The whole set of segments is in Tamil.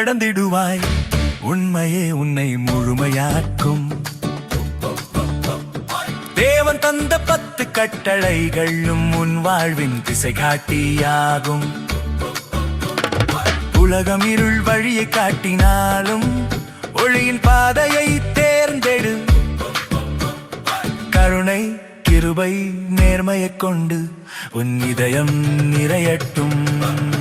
கடந்திடுவாய். உண்மையே உன்னை முழுமையாக்கும். தேவன் தந்த பத்து கட்டளைகளும் உன் வாழ்வின் திசை காட்டியாகும் உலகம் இருள் வழியை காட்டினாலும் ஒளியின் பாதையை தேர்ந்தெடு. கருணை கிருபை நேர்மையை கொண்டு உன் இதயம் நிறையட்டும்.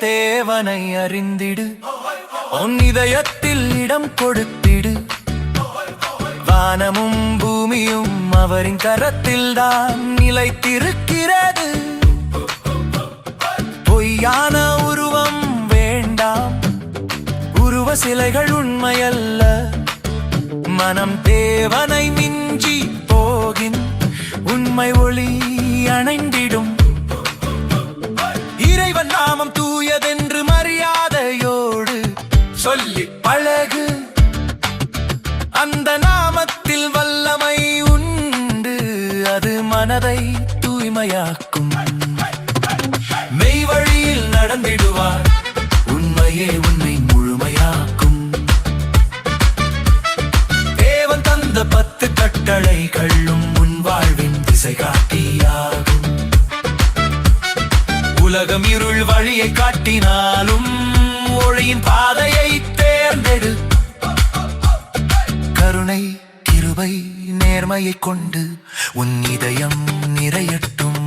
தேவனை அறிந்திடு. உன் இதயத்தில் இடம் கொடுத்திடு. வானமும் பூமியும் அவரின் கரத்தில் தான் நிலைத்திருக்கிறது. பொய்யான உருவம் வேண்டாம். உருவ சிலைகள் உண்மையல்ல. மனம் தேவனை மிஞ்சி போகின். உண்மை ஒளி அணைந்திடும். சொல்லி பழகு. அந்த நாமத்தில் வல்லமை உண்டு. அது மனதை தூய்மையாக்கும். மெய் வழியில் நடந்திடுவார். உண்மையே உன்னை முழுமையாக்கும். தேவன் தந்த பத்து கட்டளைகளும் உன் வாழ்வின் திசை காட்டியாகும் உலகம் இருள் வழியை காட்டினாலும் ஒளியின் பாதையை கிருபை நேர்மையை கொண்டு உன் இதயம் நிறையட்டும்.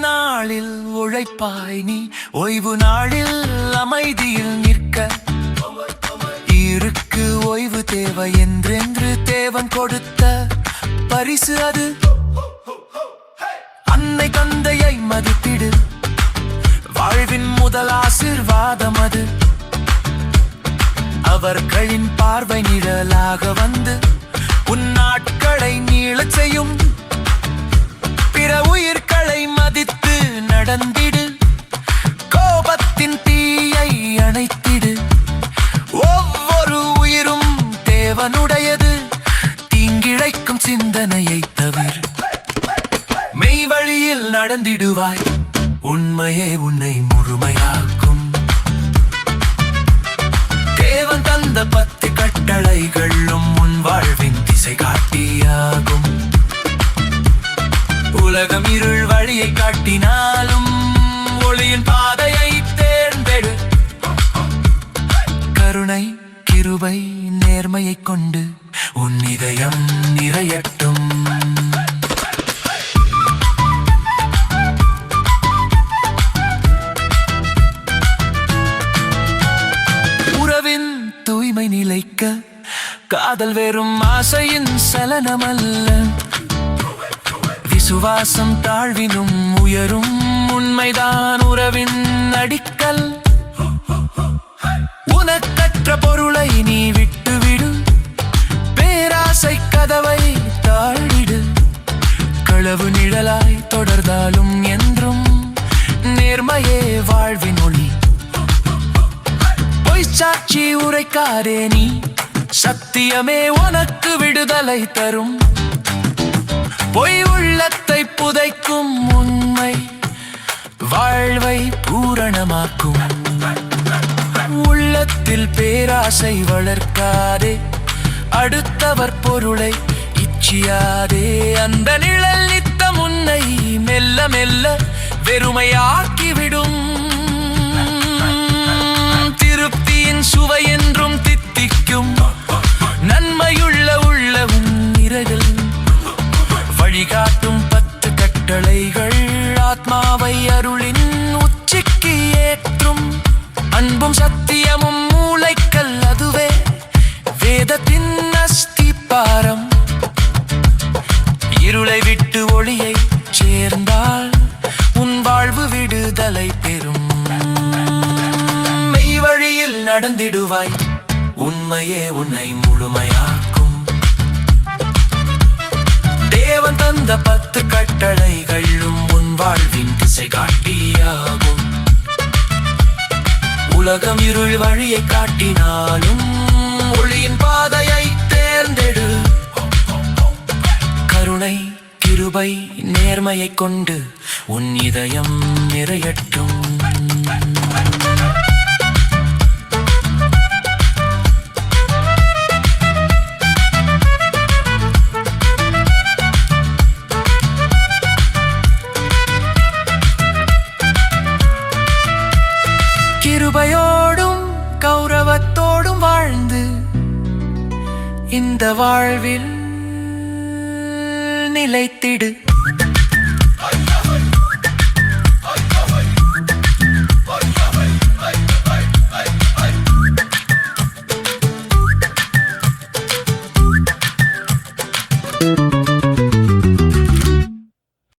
நாளில் உழைப்பாய் நீ ஓய்வு நாளில் அமைதியில் நிற்க. உயிருக்கு ஓய்வு தேவை என்றென்று தேவன் கொடுத்த பரிசு அது. அன்னை தந்தையை மதித்திடு வாழ்வின் முதல் ஆசிர்வாதம் அது. அவர்களின் பார்வை நிழலாக வந்து உன் நாட்களை நீளச் செய்யும். பிற உயிர்க்கு தவிர மெய் வழியில் நடந்திடுவாய். உண்மையே உன்னை முழுமையாக்கும். தேவன் தந்த பத்து கட்டளைகளும் உன் வாழ்வின் திசை காட்டியாகும் உலகம் இருள் வழியை காட்டினாலும் ஒளியின் பாதையை தேர்ந்தெடு. கருணை கிருபை நேர்மையை கொண்டு உன் இதயம் நிறையட்டும். உறவின் தூய்மை நிலைக்க காதல் வெறும் ஆசையின் சலனமல்ல. விசுவாசம் தாழ்வினும் உயரும் உண்மைதான் உறவின் அடிக்கல். உனக்கற்ற பொருளை நீ விட்டுவிடு. பேராசை கதவை தாழிடு களவு நிழலாய் தொடர்ந்தாலும் என்றும் நேர்மையே வாழ்வின் ஒளி. பொய்ச்சாட்சி உரைக்காதே நீ. சத்தியமே உனக்கு விடுதலை தரும். பொய் உள்ளத்தை புதைக்கும் உண்மை வாழ்வை பூரணமாக்கும். உள்ளத்தில் பேராசை வளர்க்காதே. அடுத்தவர் பொருளை இச்சியாதே. அந்த நிழல் நித்த முன்னை மெல்ல மெல்ல வெறுமையாக்கிவிடும். திருப்தியின் சுவை என்றும் தித்திக்கும். நன்மையுள்ள உள்ள உன் இரவில் வழிகாட்டும் பத்து கட்டளைகள். ஆத்மாவை அருளின் உச்சிக்கு ஏற்றும். அன்பும் சத்தியமும் மூளைக்கல் அதுவே. வேதத்தின் அஸ்திபாரம் இருளை விட்டு ஒளியை சேர்ந்தால் உன் வாழ்வு விடுதலை கடந்திடுவாய். உண்மையே உன்னை முழுமையாக்கும். தேவன் தந்த பத்து கட்டளைகளும் உன் வாழ்வின் திசை காட்டியாகும் உலகம் இருள் வழியை காட்டினாலும் ஒளியின் பாதையை தேர்ந்தெடு. கருணை கிருபை நேர்மையை கொண்டு உன் இதயம் நிறையட்டும். கௌரவத்தோடும் வாழ்ந்து இந்த வாழ்வில் நிலைத்திடு.